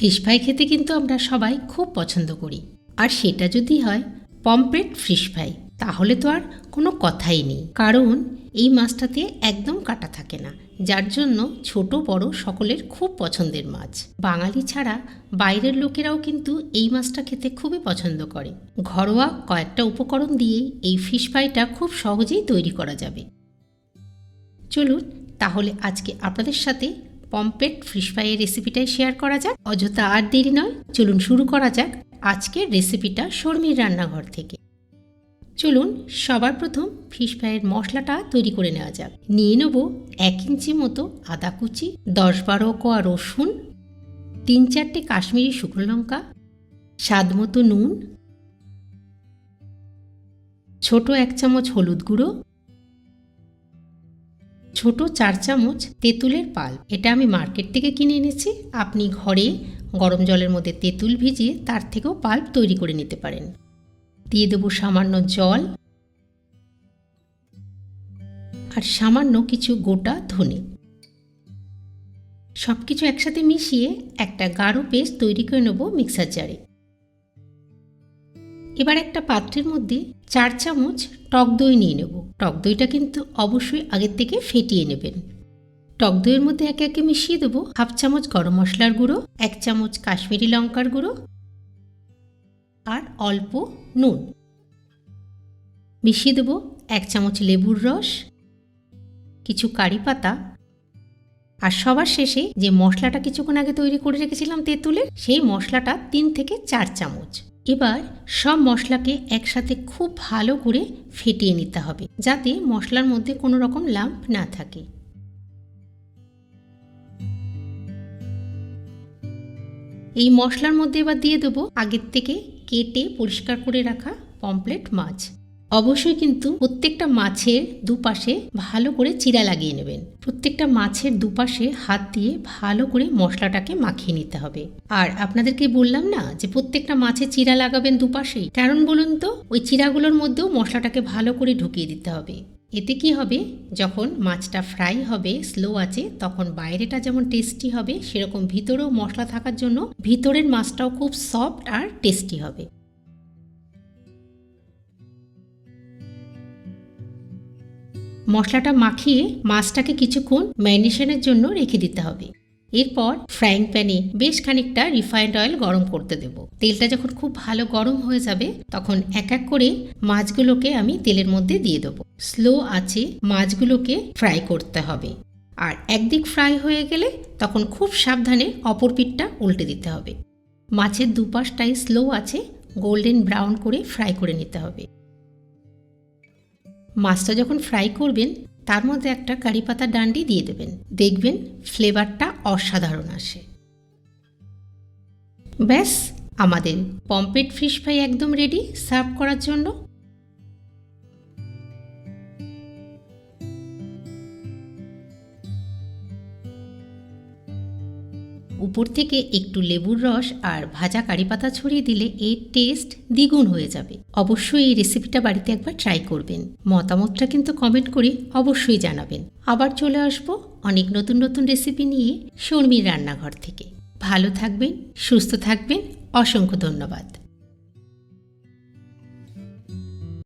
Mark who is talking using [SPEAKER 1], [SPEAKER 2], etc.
[SPEAKER 1] Fish fry খেতে কিন্তু আমরা সবাই খুব পছন্দ করি। আর সেটা যদি হয় পমপ্লেট ফিশ ফ্রাই, তাহলে তো আর কোনো কথাই নেই। কারণ এই মাছটাতে একদম কাটা থাকে না, যার জন্য ছোট বড় সকলের খুব পছন্দের মাছ। বাঙালি ছাড়া বাইরের লোকেরাও কিন্তু এই মাছটা খেতে খুবই পছন্দ করে। ঘরোয়া কয়েকটা উপকরণ দিয়েই এই ফিশ ফ্রাইটা খুব সহজেই তৈরি করা যাবে। চলুন, তাহলে আজকে আপনাদের সাথে পম্পেট ফিশ ফ্রাইয়ের রেসিপিটাই শেয়ার করা যাক। অযথা আর দেরি নয়, চলুন শুরু করা যাক আজকের রেসিপিটা শর্মির রান্নাঘর থেকে। চলুন, সবার প্রথম ফিশ ফ্রাইয়ের মশলাটা তৈরি করে নেওয়া যাক। নিয়ে নেব এক ইঞ্চি মতো আদা কুচি, দশ বারো কোয়া রসুন, তিন চারটে কাশ্মীরি শুকনো লঙ্কা, স্বাদ মতো নুন, ছোট এক চামচ হলুদ গুঁড়ো ছোট চার চামচ তেঁতুলের পাল। এটা আমি মার্কেট থেকে কিনে এনেছি। আপনি ঘরে গরম জলের মধ্যে তেঁতুল ভিজিয়ে তার থেকেও পাল্প তৈরি করে নিতে পারেন। দিয়ে দেবো সামান্য জল। আর সামান্য কিছু গোটা ধনে। সব কিছু একসাথে মিশিয়ে একটা গাঢ় পেস্ট তৈরি করে নেব মিক্সার জারে। এবার একটা পাত্রের মধ্যে চার চামচ টক দই নিয়ে নেব। টক দইটা কিন্তু অবশ্যই আগের থেকে ফেটিয়ে নেবেন। টক দইয়ের মধ্যে একে একে মিশিয়ে দেবো হাফ চামচ গরম মশলার গুঁড়ো, এক চামচ কাশ্মীরি লঙ্কার গুঁড়ো আর অল্প নুন। মিশিয়ে দেবো এক চামচ লেবুর রস, কিছু কারি পাতা আর সবার শেষে যে মশলাটা কিছুক্ষণ আগে তৈরি করে রেখেছিলাম তেঁতুলের, সেই মশলাটা তিন থেকে চার চামচ। এবার সব মশলাকে একসাথে খুব ভালো করে ফেটিয়ে নিতে হবে, যাতে মশলার মধ্যে কোনো রকম লাম্প না থাকে। এই মশলার মধ্যে এবার দিয়ে দেবো আগের থেকে কেটে পরিষ্কার করে রাখা পমপ্লেট মাছ। অবশ্যই কিন্তু প্রত্যেকটা মাছের দুপাশে ভালো করে চিরা লাগিয়ে নেবেন। প্রত্যেকটা মাছের দুপাশে হাত দিয়ে ভালো করে মশলাটাকে মাখিয়ে নিতে হবে। আর আপনাদেরকে বললাম না যে প্রত্যেকটা মাছে চিরা লাগাবেন দুপাশেই? কারণ বলুন তো, ওই চিরাগুলোর মধ্যেও মশলাটাকে ভালো করে ঢুকিয়ে দিতে হবে। এতে কি হবে? যখন মাছটা ফ্রাই হবে, স্লো আছে, তখন বাইরেটা যেমন টেস্টি হবে, সেরকম ভিতরেও মশলা থাকার জন্য ভিতরের মাছটাও খুব সফট আর টেস্টি হবে। মশলাটা মাখিয়ে মাছটাকে কিছুক্ষণ ম্যারিনেশনের জন্য রেখে দিতে হবে। এরপর ফ্রাইং প্যানে বেশ খানিকটা রিফাইন্ড অয়েল গরম করতে দেব। তেলটা যখন খুব ভালো গরম হয়ে যাবে, তখন এক এক করে মাছগুলোকে আমি তেলের মধ্যে দিয়ে দেবো। স্লো আছে মাছগুলোকে ফ্রাই করতে হবে। আর একদিক ফ্রাই হয়ে গেলে তখন খুব সাবধানে অপর পিঠটা উল্টে দিতে হবে। মাছের দুপাশটাই স্লো আছে গোল্ডেন ব্রাউন করে ফ্রাই করে নিতে হবে। মাছটা যখন ফ্রাই করবেন, তার মধ্যে একটা কারি পাতা ডান্ডি দিয়ে দেবেন। দেখবেন ফ্লেভারটা অসাধারণ আসে। ব্যাস, আমাদের পম্পেট ফিশ ফ্রাই একদম রেডি সার্ভ করার জন্য। উপর থেকে একটু লেবুর রস আর ভাজা কারি পাতা ছড়িয়ে দিলে এর টেস্ট দ্বিগুণ হয়ে যাবে। অবশ্যই এই রেসিপিটা বাড়িতে একবার ট্রাই করবেন। মতামতটা কিন্তু কমেন্ট করে অবশ্যই জানাবেন। আবার চলে আসব অনেক নতুন নতুন রেসিপি নিয়ে শর্মির রান্নাঘর থেকে। ভালো থাকবেন, সুস্থ থাকবেন, অসংখ্য ধন্যবাদ।